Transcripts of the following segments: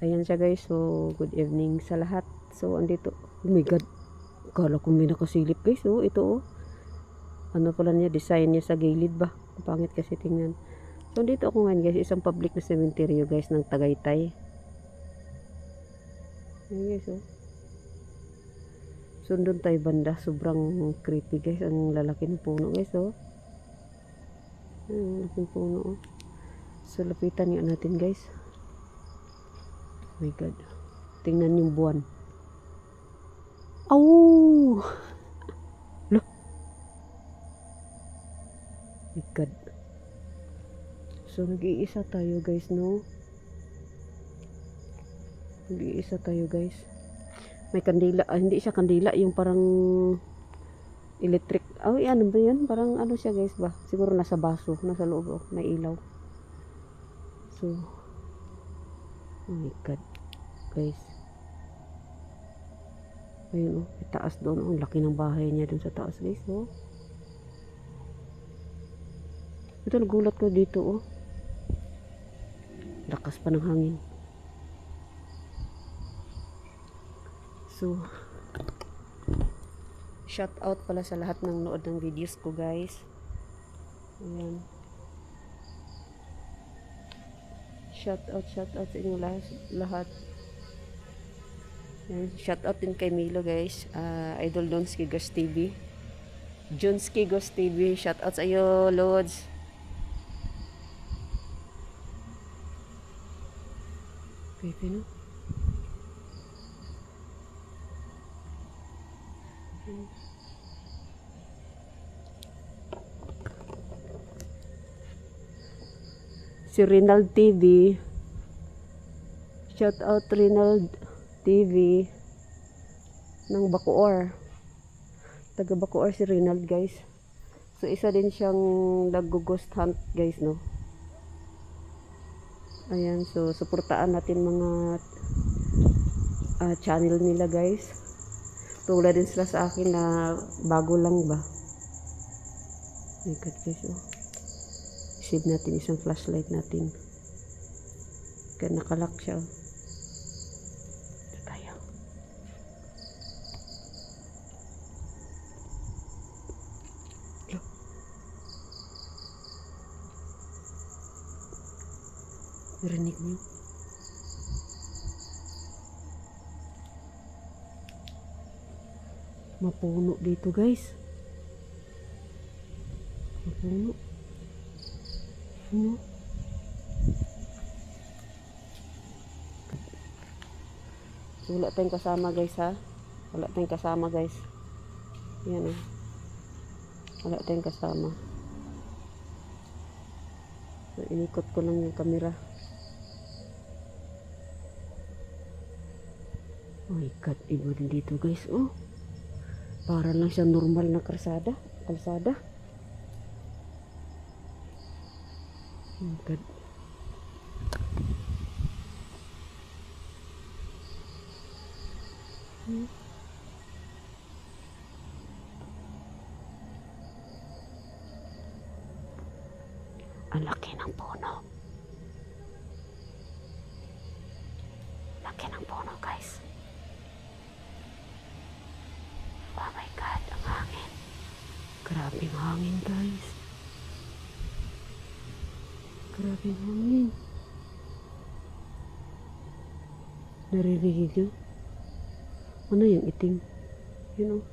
Ayan siya guys. So, good evening sa lahat. So, andito. Oh my God. Kala ko may nakasilip guys. Oh, ito oh. Ano pala niya, design niya sa gilid ba? Ang Pangit kasi tingnan. So, dito ako ngayon guys. Isang public na cemetery guys ng Tagaytay. Ayan guys oh. So, doon tayo banda. Sobrang creepy guys. Ang lalaki ng puno guys oh. Ayan, laking puno oh. So, lapitan nga natin guys. My God. Tingnan yung buwan. Oh! Look. My God. So, nag-iisa tayo guys, no? Nag-iisa tayo guys. May kandila. Ah, hindi siya kandila. Yung parang electric. Oh, ano ba yan? Parang ano siya guys ba? Siguro nasa baso. Nasa loob. Oh, may ilaw. So, oh my God. Guys. Ayun oh, may taas doon. oh. Ang laki ng bahay niya doon sa taas guys. Oh. Ito nagulat ko dito oh. Lakas pa ng hangin. So, shout out pala sa lahat ng nood ng videos ko guys. Ayan. Shout out, shout out sa inyo lahat. Lahat. Ayan, shout out din kay Milo guys. Ah, Idol Donski Ghost TV. Jonski Ghost TV. Shout out sa iyo, Lods. Creepy, no? Si Rinald TV. Shout out Rinald TV ng Bacoor. Taga Bacoor si Rinald guys. So isa din siyang nag-ghost hunt guys no. Ayan, so suportaan natin mga ah, channel nila guys. Tulad din sila sa akin na bago lang ba. My God guys oh. Save natin isang flashlight natin. Kaya nakalak siya. oh. Narinig niyo? Mapuno dito guys. Mapuno. Ano? Wala tayong kasama guys ha. Wala tayong kasama guys. Yan oh. Wala tayong kasama. So, inikot ko lang yung camera. My god, iba din dito guys. Oh. Para lang siya normal na kalsada. Kalsada. Oh god. Hmm. Ang laki ng puno. Laki ng puno, guys. Oh my God, ang hangin. Ang hangin, guys. Grabe ang hangin. Naririnig nyo? Ano yung itim? Yun oh.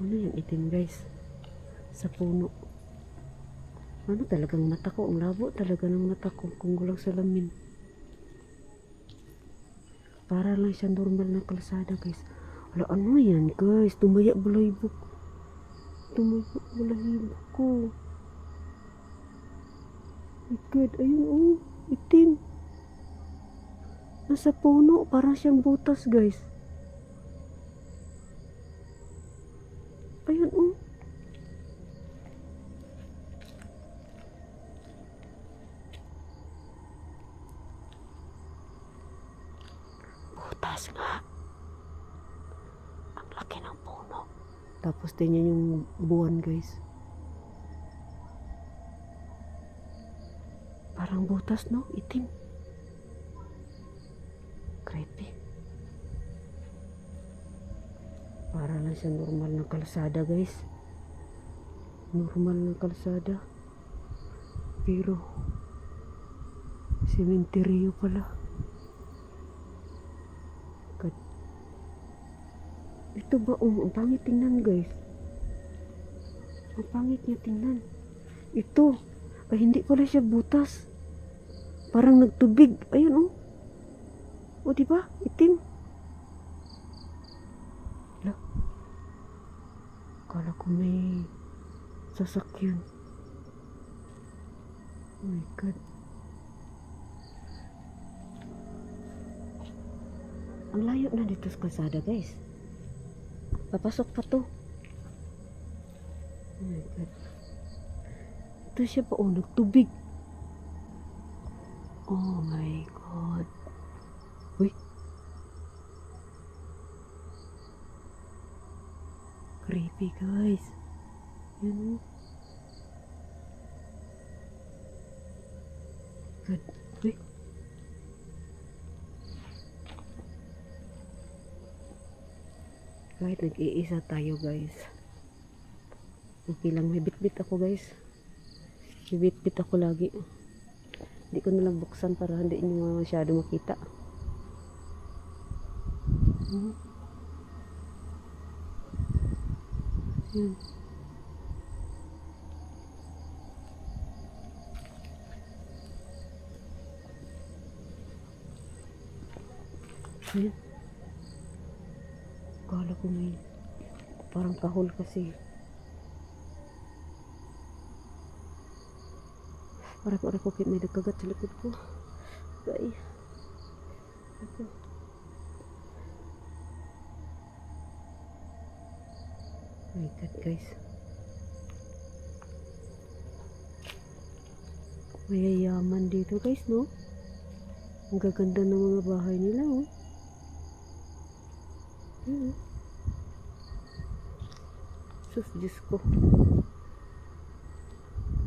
Ano yung itim, guys? Sa puno. Ano talagang mata ko? Ang labo talaga ng mata ko kung gulang salamin. Para lang siya normal na kalsada, guys. Wala, ano yan, guys? Tumaya bulaybo ko. Tumaya bulaybo ko. My God, ayun, oh. Itim. Nasa puno, para siyang butas, guys. Ayun, oh. Butas nga. Laki ng puno. Tapos tingnan yung buwan, guys. Parang butas, no? Itim. Creepy. Para lang siya normal na kalsada, guys. Normal na kalsada. Pero, sementeryo pala. God. Ito ba, um, ang pangit tingnan, guys. Ang pangit niya tingnan. Ito, ay hindi pala siya butas. Parang nagtubig. Ayun, oh. O, di ba? Itim. Hala. Kala ko may sasakyan. Oh my God. Ang layo na dito sa kalsada, guys. Papasok pa to. Oh my God. Ito siya pa, oh, nagtubig. Oh my God. Uy. Creepy, guys. Yan, oh. God. Kahit nag-iisa tayo, guys. Okay lang, may bit-bit ako, guys. May bit-bit ako lagi. Hindi ko nalang buksan para hindi nyo masyado makita. Hmm. Yan. Yan. Kala ko may parang kahol kasi. Para ko ko may nagkagat sa likod ko. Gay. Ito. My God, guys. Mayayaman dito, guys, no? Ang gaganda ng mga bahay nila, oh. Oh. Sus, Diyos ko.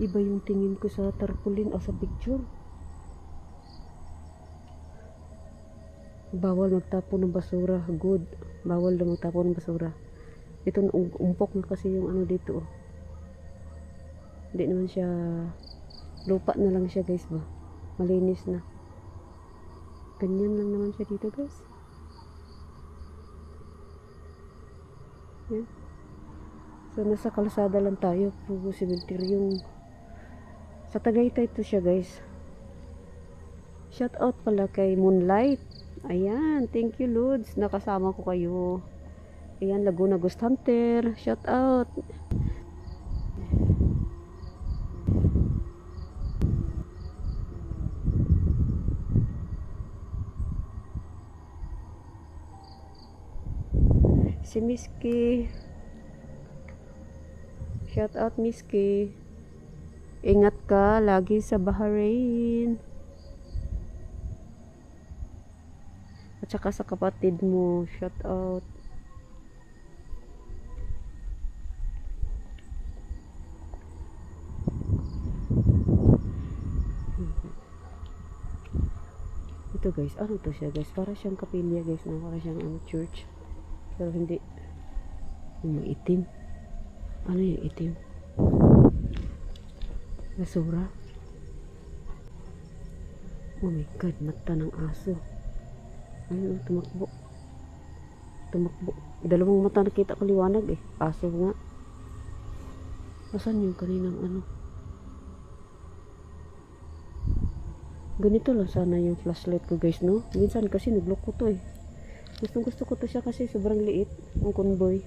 Iba yung tingin ko sa tarpaulin o sa picture. Bawal magtapon ng basura. Good. Bawal na magtapon ng basura. Ito, um- umpok na kasi yung ano dito. Oh. Hindi naman siya lupa na lang siya guys ba. Malinis na. Ganyan lang naman siya dito guys. Yan. So, nasa kalsada lang tayo. Puro cemetery Sa Tagaytay to siya, guys. Shout out pala kay Moonlight. Ayan, thank you, Lods. Nakasama ko kayo. Ayan, Laguna Ghost Hunter. Shout out. Si Miski. Shout out Miski. Ingat ka lagi sa Bahrain. At saka sa kapatid mo. Shout out. Ito guys, ano to siya guys? Para siyang kapilya guys na para siyang ano, church. Pero hindi. Yung itim. Ano yung itim? Basura. Oh my God, mata ng aso. Ayun, oh, tumakbo. Tumakbo. Dalawang mata nakita ko liwanag eh. Aso nga. Asan yung kaninang ano? Ganito lang sana yung flashlight ko guys, no? Minsan kasi nagloko to eh. Gustong gusto ko to siya kasi sobrang liit. Ang convoy.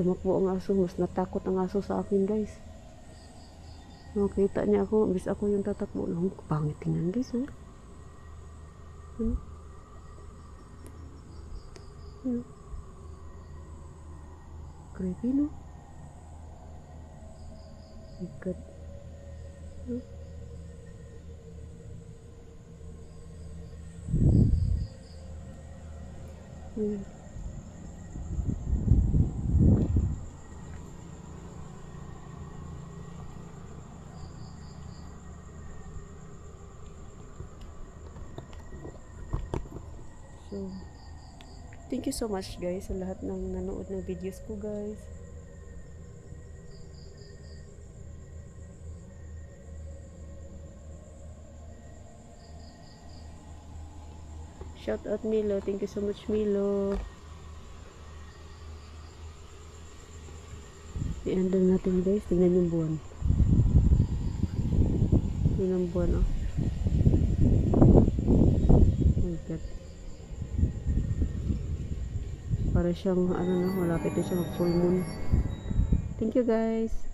Tumakbo ang aso. Mas natakot ang aso sa akin guys. Nakita niya ako. Bis ako yung tatakbo. Lang, pangit tingnan guys. Oh. Ano? Ano? Creepy no? My God. Huh? Hmm. Thank you so much guys sa lahat ng nanood ng videos ko guys. Shout out Milo. Thank you so much Milo. I-under natin guys. Tingnan yung buwan. Yun ang buwan oh. Oh my God. Para siyang ano na, malapit na siya mag full moon. Thank you guys.